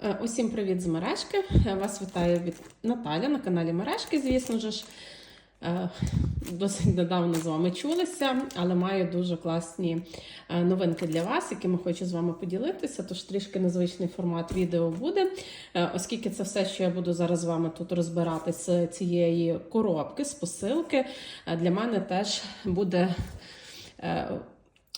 Е, Усім привіт з мережки. Е, Вас вітає від Наталя на каналі Мережки, звісно ж. Е, Досить недавно з вами чулися, але маю дуже класні новинки для вас, якими хочу з вами поділитися. Тож трішки незвичний формат відео буде, оскільки це все, що я буду зараз з вами тут розбирати з цієї коробки, з посилки, для мене теж буде.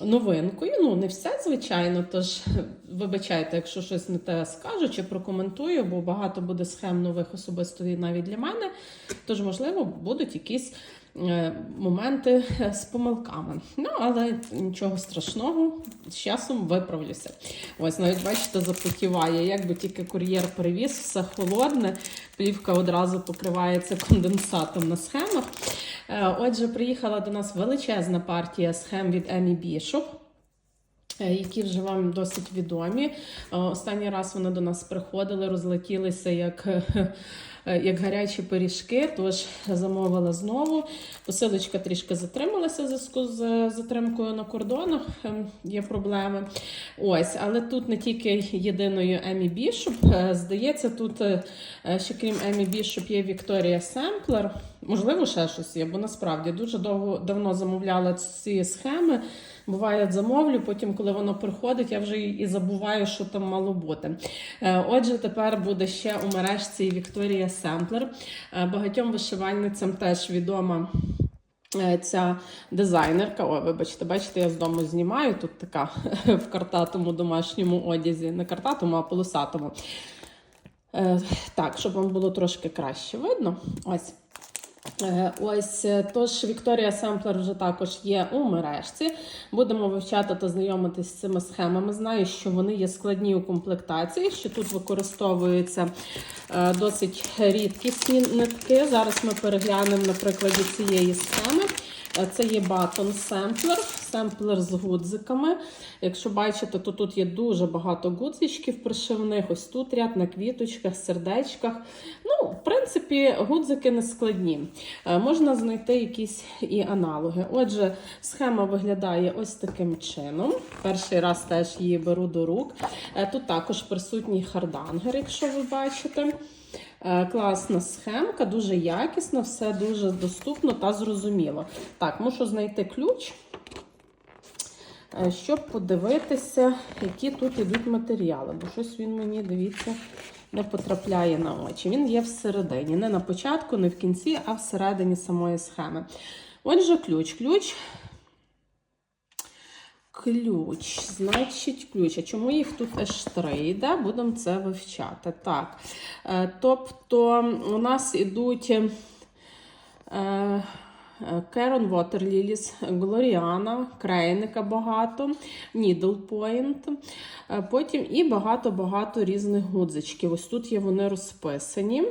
Новинкою. Ну, не все, звичайно. Тож вибачайте, якщо щось не те скажу чи прокоментую, бо багато буде схем нових особисто навіть для мене. Тож, можливо, будуть якісь. е, Моменти е, з помилками. Ну, але нічого страшного, з часом виправлюся. Ось, навіть бачите, запотіває. Якби тільки кур'єр привіз, все холодне, плівка одразу покривається конденсатом на схемах. Е, Отже, приїхала до нас величезна партія схем від Емі Бішоп. е, Які вже вам досить відомі. Е, Останній раз вони до нас приходили, розлетілися як, як гарячі пиріжки, тож замовила знову. Посилочка трішки затрималася в зв'язку з затримкою на кордонах. Ем, Є проблеми. Ось, але тут не тільки єдиною Емі Бішоп. Здається, тут ще крім Емі Бішоп є Вікторія Семплер. Можливо, ще щось є, бо насправді дуже довго давно замовляла ці схеми. Буває, замовлю, потім, коли воно приходить, я вже і забуваю, що там мало бути. Е, Отже, тепер буде ще у мережці Вікторія Семплер. Е, Багатьом вишивальницям теж відома. е, Ця дизайнерка, о, вибачте, бачите, я з дому знімаю. Тут така в картатому домашньому одязі, не картатому, а полосатому. Так, щоб вам було трошки краще видно. Ось. Е, Ось е, тож Вікторія Семплер вже також є у мережці. Будемо вивчати та знайомитись з цими схемами. Знаю, що вони є складні у комплектації, що тут використовуються е, досить рідкісні нитки. Зараз ми переглянемо на прикладі цієї схеми. Е, Це є батон семплер, семплер з гудзиками. Якщо бачите, то тут є дуже багато гудзичків пришивних. Ось тут ряд на квіточках, сердечках. Ну, в принципі, гудзики не складні. Е, Можна знайти якісь і аналоги. Отже, схема виглядає ось таким чином. Перший раз теж її беру до рук. Е, Тут також присутній хардангер, якщо ви бачите. Е, Класна схемка, дуже якісна, все дуже доступно та зрозуміло. Так, мушу знайти ключ, е, щоб подивитися, які тут йдуть матеріали. Бо щось він мені, дивіться, не потрапляє на очі. Він є всередині. Не на початку, не в кінці, а всередині самої схеми. Отже, ключ. Ключ. Ключ, значить, ключ. А чому їх тут аж три йде? Будемо це вивчати. Так. Е, тобто, у нас ідуть е, е, Керон Вотерліліс, Глоріана, Крейника багато. Е, Потім і багато-багато різних гудзичків. Ось тут є вони розписані.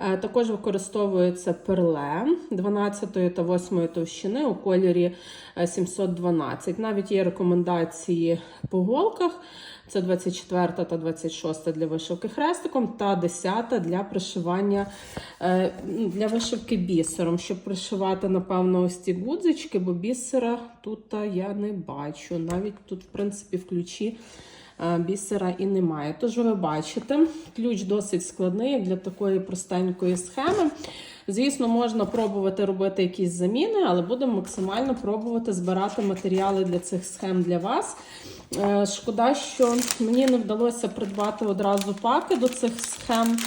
Е, Також використовується перле 12 та 8 товщини у кольорі е, 712. Навіть є рекомендації по голках. Це 24 та 26 для вишивки хрестиком, та 10 для пришивання е, для вишивки бісером. Щоб пришивати, напевно, ось ці гудзички, бо бісера тут я не бачу. Навіть тут, в принципі, в ключі е, бісера і немає. Тож ви бачите, ключ досить складний для такої простенької схеми. Звісно, можна пробувати робити якісь заміни, але будемо максимально пробувати збирати матеріали для цих схем для вас. Е, Шкода, що мені не вдалося придбати одразу паки до цих схем.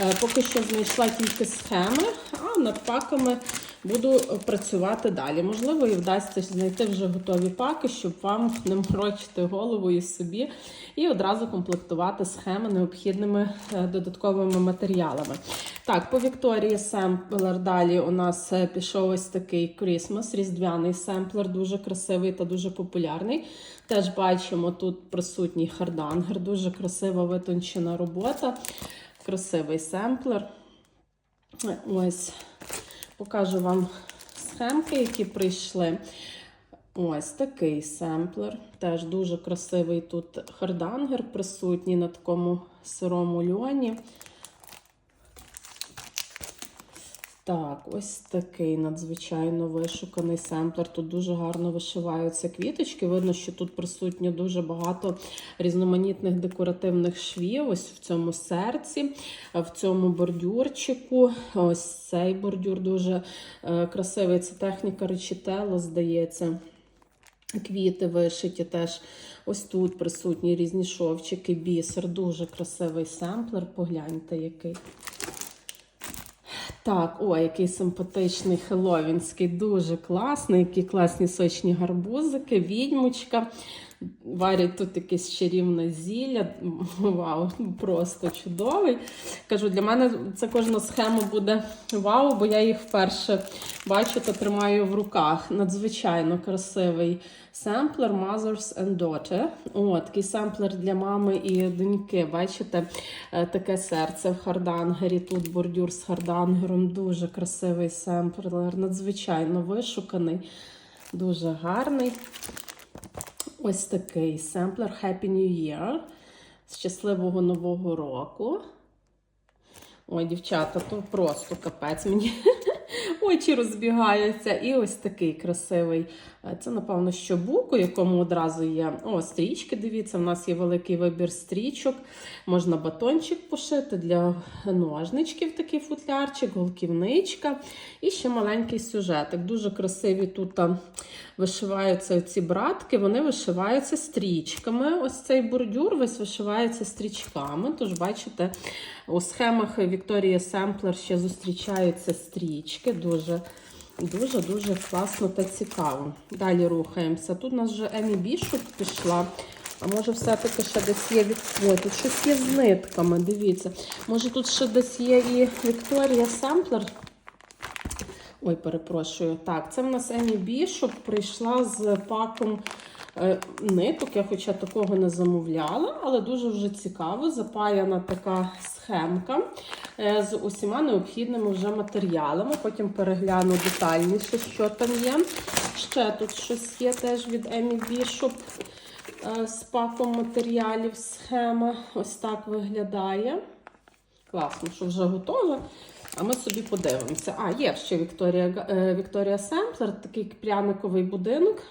Е, Поки що знайшла тільки схеми, а над паками буду працювати далі. Можливо, і вдасться знайти вже готові паки, щоб вам не морочити голову і собі, і одразу комплектувати схеми необхідними е, додатковими матеріалами. Так, по Вікторії Семплер далі у нас е, пішов ось такий Christmas, різдвяний семплер, дуже красивий та дуже популярний. Теж бачимо тут присутній хардангер, дуже красива витончена робота. Красивий семплер. Ось покажу вам схемки, які прийшли. Ось такий семплер. Теж дуже красивий тут хардангер присутній на такому сирому льоні. Так, ось такий надзвичайно вишуканий семплер. Тут дуже гарно вишиваються квіточки. Видно, що тут присутньо дуже багато різноманітних декоративних швів. Ось в цьому серці, в цьому бордюрчику. Ось цей бордюр дуже е, красивий. Це техніка речитело, здається. Квіти вишиті теж. Ось тут присутні різні шовчики, бісер. Дуже красивий семплер. Погляньте, який. Так, о, який симпатичний хеловінський, дуже класний, які класні сочні гарбузики, відьмочка. Варять тут якесь чарівне зілля. Вау, просто чудовий. Кажу, для мене це кожна схема буде вау, бо я їх вперше бачу та тримаю в руках. Надзвичайно красивий семплер Mothers and Daughter. О, такий семплер для мами і доньки. Бачите, е, таке серце в хардангері. Тут бордюр з хардангером. Дуже красивий семплер, надзвичайно вишуканий, дуже гарний. Ось такий семплер Happy New Year щасливого нового року. Ой, дівчата, то просто капець мені очі розбігаються. І ось такий красивий. е, Це, напевно, що бук, у якому одразу є о, стрічки. Дивіться, в нас є великий вибір стрічок. Можна батончик пошити для ножничків, такий футлярчик, голківничка. І ще маленький сюжетик. Дуже красиві тут вишиваються ці братки, вони вишиваються стрічками. Ось цей бордюр весь вишивається стрічками. Тож, бачите, у схемах Вікторія Семплер ще зустрічаються стрічки. Дуже Дуже-дуже класно та цікаво. Далі рухаємося. Тут у нас вже Емі Бішоп пішла. А може, все-таки ще десь є від... Ой, тут щось є з нитками. Дивіться. Може, тут ще десь є і Вікторія Семплер. Ой, перепрошую. Так, це в нас Емі Бішоп прийшла з паком ниток. Я хоча такого не замовляла, але дуже вже цікаво. Запаяна така схемка е, з усіма необхідними вже матеріалами. Потім перегляну детальніше, що там є. Ще тут щось є теж від Емі Бішоп е, з паком матеріалів. Схема ось так виглядає. Класно, що вже готове. А ми собі подивимося. А, є ще Вікторія, е, Вікторія Семплер, такий пряниковий будинок.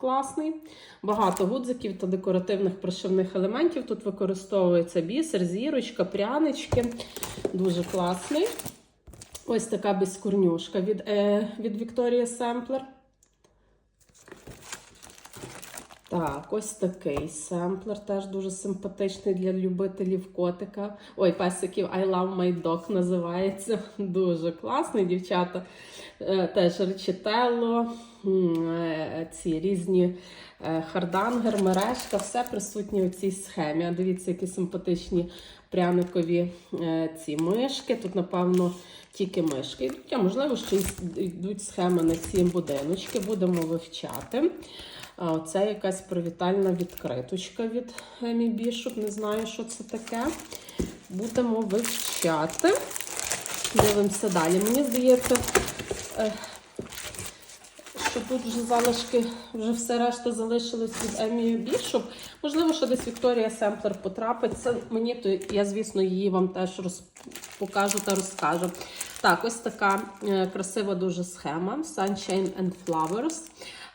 Класний. Багато гудзиків та декоративних прошивних елементів. Тут використовується бісер, зірочка, прянички. Дуже класний. Ось така безкорнюшка від, е, від Вікторія Семплер. Так, ось такий семплер, теж дуже симпатичний для любителів котика. Ой, песиків I love my dog називається. Дуже класний, дівчата. Е, Теж речителло, е, ці різні е, хардангер, мережка, все присутнє у цій схемі. Дивіться, які симпатичні пряникові ці мишки. Тут, напевно, тільки мишки йдуть, можливо, ще йдуть схеми на ці будиночки. Будемо вивчати. Оце якась привітальна відкриточка від Емі Бішоп. Не знаю, що це таке. Будемо вивчати. Дивимося далі. Мені здається, що тут вже залишки, вже все решта залишилось від Емію Бішоп. Можливо, що десь Вікторія Семплер потрапить. Це мені, то я, звісно, її вам теж роз... покажу та розкажу. Так, ось така е, красива дуже схема Sunshine and Flowers.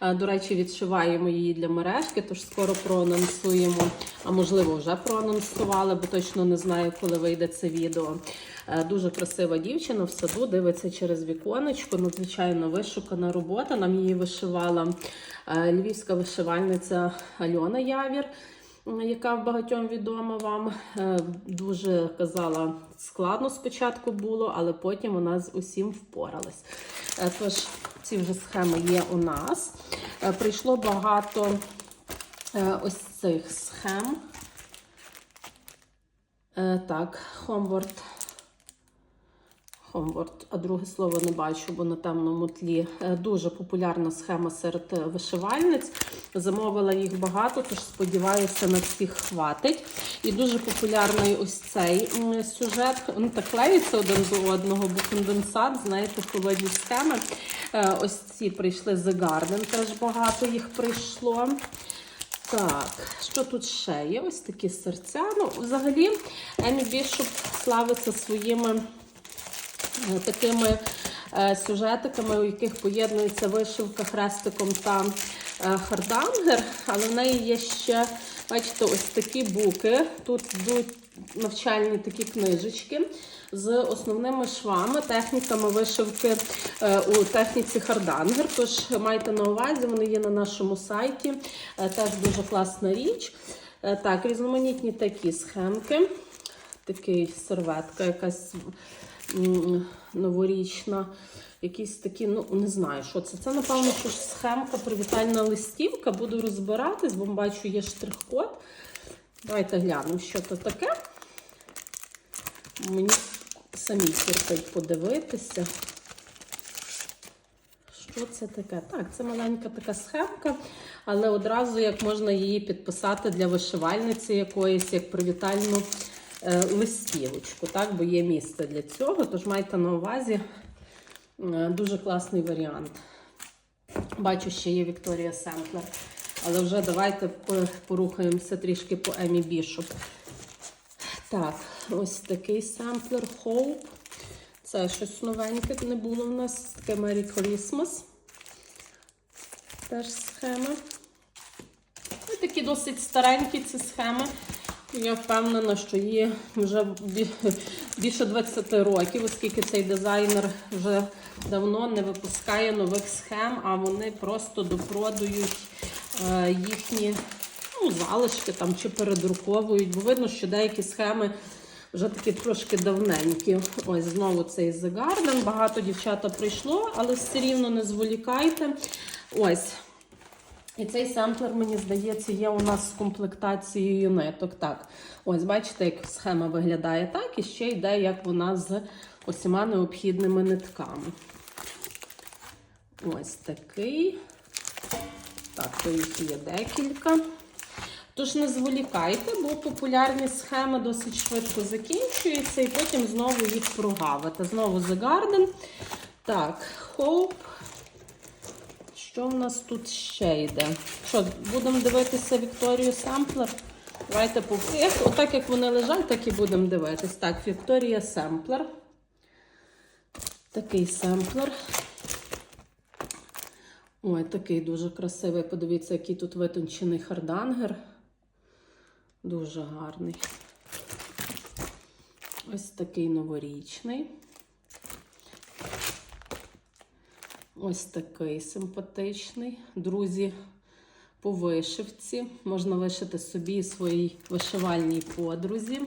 Е, До речі, відшиваємо її для мережки, тож скоро проанонсуємо, а можливо, вже проанонсували, бо точно не знаю, коли вийде це відео. Е, Дуже красива дівчина в саду, дивиться через віконечко. Надзвичайно вишукана робота. Нам її вишивала е, львівська вишивальниця Альона Явір. Яка багатьом відома вам, Е, дуже казала, складно спочатку було, але потім вона з усім впоралась. Е, Тож ці вже схеми є у нас. Е, Прийшло багато ось цих схем. Так, Homeward. Homeward, а друге слово не бачу, бо на темному тлі. Е, Дуже популярна схема серед е, вишивальниць. Замовила їх багато, тож сподіваюся, на всіх хватить. І дуже популярний ось цей сюжет. Він так клеїться один до одного, бо конденсат, знаєте, холодні схеми. Е, Ось ці прийшли The Garden, теж багато їх прийшло. Так, що тут ще є? Ось такі серця. Ну, взагалі, Емі Бішоп славиться своїми такими е, сюжетиками, у яких поєднується вишивка хрестиком та е, хардангер. Але в неї є ще, бачите, ось такі буки. Тут йдуть навчальні такі книжечки з основними швами, техніками вишивки е, у техніці хардангер. Тож майте на увазі, вони є на нашому сайті. Е, Теж дуже класна річ. Е, Так, різноманітні такі схемки. Такий серветка, якась новорічна. Якісь такі, ну не знаю, що це. Це, напевно, що ж схемка, привітальна листівка. Буду розбиратись, бо бачу, є штрих-код. Давайте глянемо, що це таке. Мені самі кортить подивитися. Що це таке? Так, це маленька така схемка, але одразу як можна її підписати для вишивальниці якоїсь, як привітальну листівочку, так, бо є місце для цього, тож майте на увазі е, дуже класний варіант. Бачу, ще є Вікторія Семплер. Але вже давайте порухаємося трішки по Емі Бішоп. Так, ось такий самплер Hope. Це щось новеньке не було в нас. Таке Merry Christmas. Теж схема. Ось такі досить старенькі ці схеми. Я впевнена, що її вже більше 20 років, оскільки цей дизайнер вже давно не випускає нових схем, а вони просто допродують е, їхні ну, залишки там чи передруковують. Бо видно, що деякі схеми вже такі трошки давненькі. Ось знову цей The Garden. Багато дівчата прийшло, але все рівно не зволікайте. Ось. І цей семплер, мені здається, є у нас з комплектацією ниток. Так, ось бачите, як схема виглядає так, і ще йде, як вона з усіма необхідними нитками. Ось такий. Так, то їх є декілька. Тож не зволікайте, бо популярні схеми досить швидко закінчуються, і потім знову їх прогавите. Знову The Garden. Так, Hope. Що в нас тут ще йде? Що, будемо дивитися Вікторію Семплер? Давайте по. Отак як вони лежать, так і будемо дивитись. Так, Вікторія Семплер. Такий семплер. Ой, такий дуже красивий. Подивіться, який тут витончений хардангер. Дуже гарний. Ось такий новорічний. Ось такий симпатичний. Друзі, по вишивці. Можна вишити собі своїй вишивальній подрузі.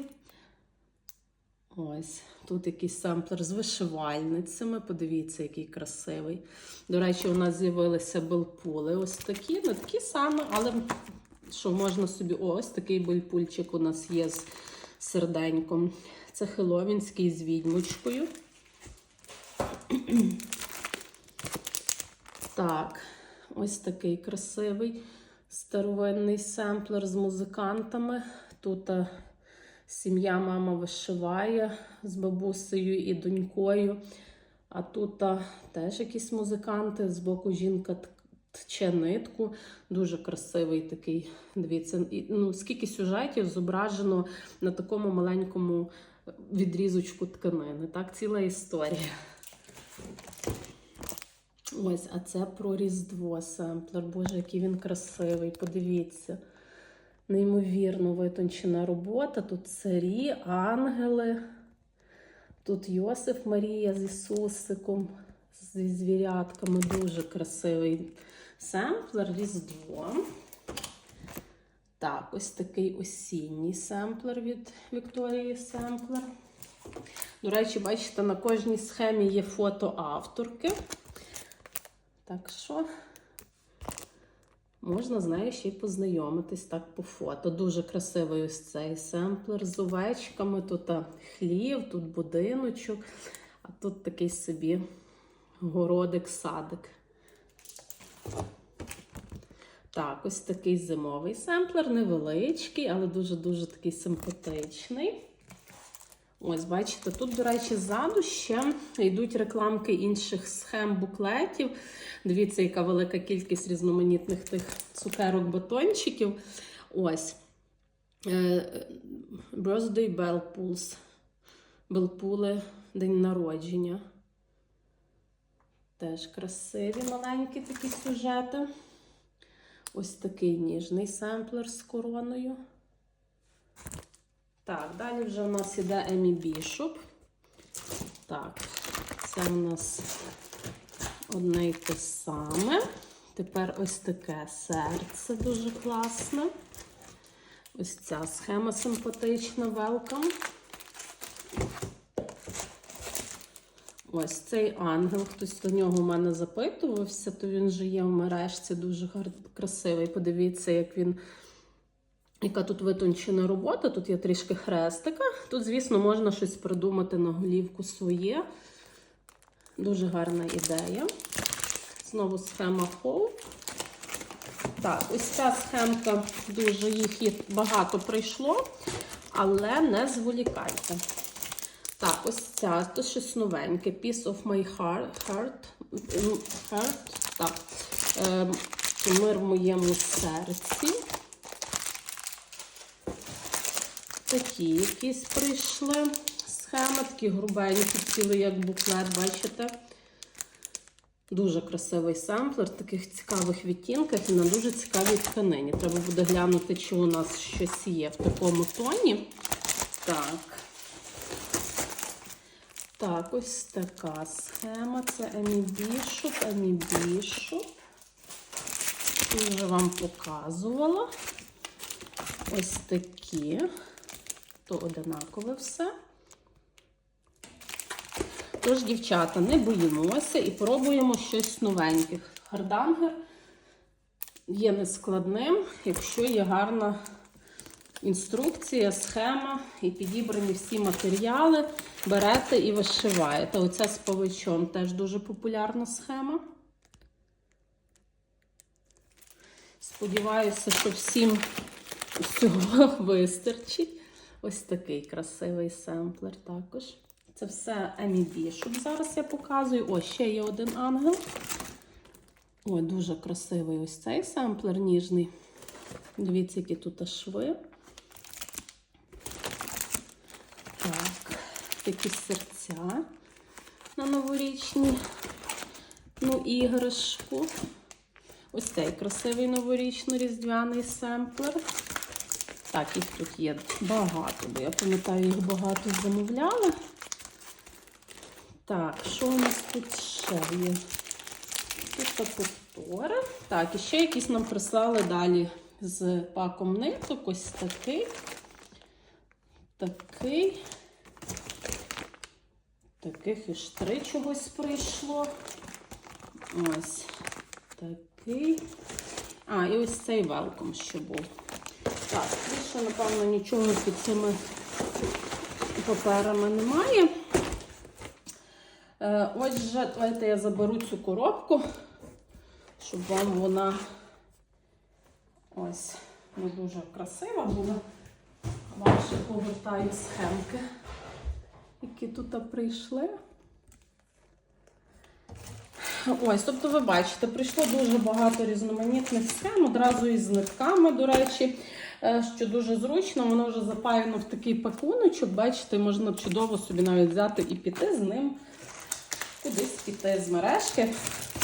Ось, тут якийсь самплер з вишивальницями. Подивіться, який красивий. До речі, у нас з'явилися белпули. Ось такі, не такі самі, але що можна собі. Ось такий бельпульчик у нас є з серденьком. Це хеловінський з відьмочкою. Так, ось такий красивий старовинний семплер з музикантами. Тут сім'я мама вишиває з бабусею і донькою. А тут а, теж якісь музиканти, з боку жінка тче нитку. Дуже красивий такий. Дивіться, ну, скільки сюжетів зображено на такому маленькому відрізочку тканини. Так, ціла історія. Ось, а це про Різдво семплер. Боже, який він красивий. Подивіться. Неймовірно витончена робота. Тут царі, ангели. Тут Йосиф Марія з Ісусиком, зі звірятками. Дуже красивий семплер Різдво. Так, ось такий осінній семплер від Вікторії Семплер. До речі, бачите, на кожній схемі є фото авторки. Так що можна з нею ще й познайомитись так по фото. Дуже красивий ось цей семплер з овечками. Тут хлів, тут будиночок, а тут такий собі городик-садик. Так, ось такий зимовий семплер, невеличкий, але дуже-дуже такий симпатичний. Ось, бачите, тут, до речі, ззаду ще йдуть рекламки інших схем буклетів. Дивіться, яка велика кількість різноманітних тих цукерок батончиків. Ось. Е, Birthday Bell Pulse. Белпуле, день народження. Теж красиві маленькі такі сюжети. Ось такий ніжний семплер з короною. Так, далі вже у нас іде Емі Бішоп. Так, це у нас одне й те саме. Тепер ось таке серце дуже класне. Ось ця схема симпатична, welcome. Ось цей ангел, хтось до нього у мене запитувався, то він же є в мережці, дуже красивий. Подивіться, як він. Яка тут витончена робота, тут є трішки хрестика. Тут, звісно, можна щось придумати на голівку своє. Дуже гарна ідея. Знову схема Hope. Так, ось ця схемка дуже їх багато прийшло, але не зволікайте. Так, ось ця, то щось новеньке. Piece of my heart. heart, heart так. Ем, мир в моєму серці. Такі якісь прийшли схеми, такі грубенькі, цілий як буклет, бачите? Дуже красивий семплер, в таких цікавих відтінках і на дуже цікавій тканині. Треба буде глянути, чи у нас щось є в такому тоні. Так. Так, ось така схема. Це Емі Бішоп, Емі Бішоп. Вже вам показувала. Ось такі. То одинакове все. Тож, дівчата, не боїмося і пробуємо щось новеньке. Хардангер є нескладним, якщо є гарна інструкція, схема і підібрані всі матеріали, берете і вишиваєте. Оця з павичом теж дуже популярна схема. Сподіваюся, що всім всього вистачить. Ось такий красивий семплер також. Це все Бішоп. Зараз я показую. Ось ще є один ангел. Ой, дуже красивий ось цей семплер ніжний. Дивіться, які тут шви. Так, такі серця на новорічні ну, іграшку. Ось цей красивий новорічно-різдвяний семплер. Так, їх тут є багато, бо я пам'ятаю, їх багато замовляли. Так, що у нас тут ще є? Тут повтори. Так, і ще якісь нам прислали далі з паком ниток. Ось такий. Такий. Таких із три чогось прийшло. Ось такий. А, і ось цей велком ще був. Так, більше, напевно, нічого під цими паперами немає. Е, Отже, давайте я заберу цю коробку, щоб вам вона ось не дуже красива була. Вам повертаю схемки, які тут прийшли. Ось, тобто, ви бачите, прийшло дуже багато різноманітних схем, одразу із нитками, до речі, що дуже зручно, воно вже запаяно в такий пакуночок. Бачите, можна чудово собі навіть взяти і піти з ним, кудись піти з мережки,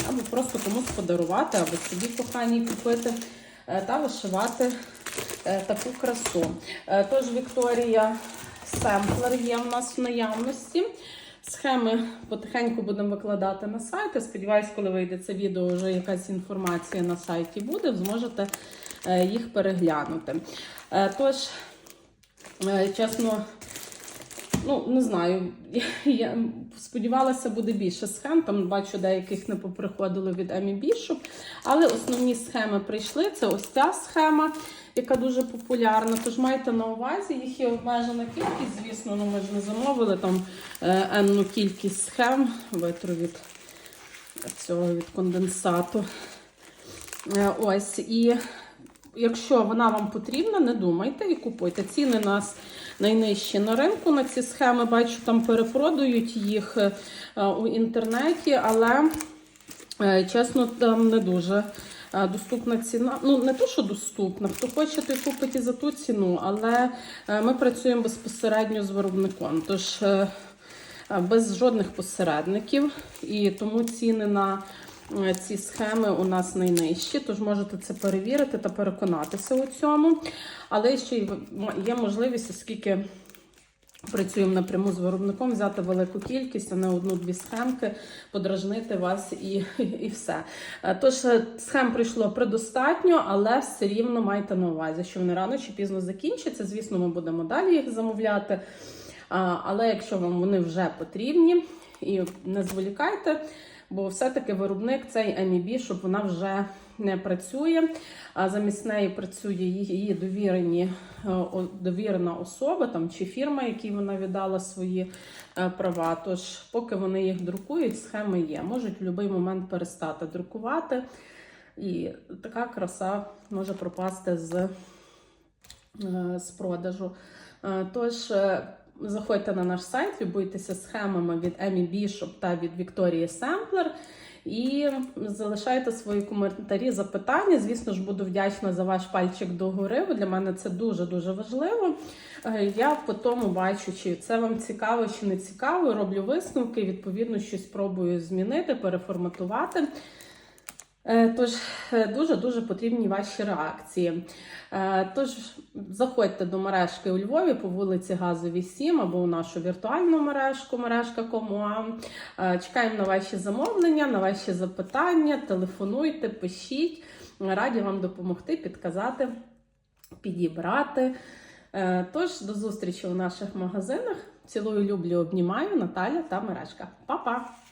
або просто комусь подарувати, або собі коханій купити е, та вишивати е, таку красу. Е, Тож, Вікторія, семплер є в нас в наявності. Схеми потихеньку будемо викладати на сайт. Сподіваюсь, коли вийде це відео, вже якась інформація на сайті буде, зможете е, їх переглянути. Е, Тож, е, чесно, ну не знаю, я сподівалася, буде більше схем. Там бачу, деяких не поприходило від Емі Бішоп. Але основні схеми прийшли. Це ось ця схема, яка дуже популярна. Тож майте на увазі, їх є обмежена кількість, звісно, ну ми ж не замовили там е, енну кількість схем, витру від цього від конденсату. Е, ось і. Якщо вона вам потрібна, не думайте і купуйте. Ціни нас найнижчі на ринку на ці схеми. Бачу, там перепродають їх е, у інтернеті, але е, чесно, там не дуже е, доступна ціна. Ну, не то, що доступна, хто хоче, той купить і за ту ціну, але ми працюємо безпосередньо з виробником. Тож без жодних посередників, і тому ціни на ці схеми у нас найнижчі. Тож можете це перевірити та переконатися у цьому. Але ще є можливість, оскільки працюємо напряму з виробником, взяти велику кількість, а не одну-дві схемки, подражнити вас і, і все. Е, Тож е, схем прийшло предостатньо, але все рівно майте на увазі, що вони рано чи пізно закінчаться. Звісно, ми будемо далі їх замовляти. Але якщо вам вони вже потрібні, і не зволікайте, бо все-таки виробник цей MEB, щоб вона вже не працює. А замість неї працює її довірені, е, довірена особа там, чи фірма, якій вона віддала свої е, права. Тож, поки вони їх друкують, схеми є. Можуть в будь-який момент перестати друкувати. І така краса може пропасти з, е, з продажу. Тож заходьте на наш сайт, любуйтеся схемами від Емі Бішоп та від Вікторії Семплер. І залишайте свої коментарі, запитання. Звісно ж, буду вдячна за ваш пальчик догори. бо Для мене це дуже дуже важливо. Е, Я по тому бачу, чи це вам цікаво, чи не цікаво. Роблю висновки. Відповідно, щось спробую змінити, переформатувати. Е, Тож дуже дуже потрібні ваші реакції. Е, Тож заходьте до мережки у Львові по вулиці Газовій 7 або у нашу віртуальну мережку, мережка Комуа. Е, Чекаємо на ваші замовлення, на ваші запитання. Телефонуйте, пишіть. Раді вам допомогти, підказати, підібрати. Е, Тож до зустрічі у наших магазинах. Цілую, люблю, обнімаю Наталя та мережка. Па-па!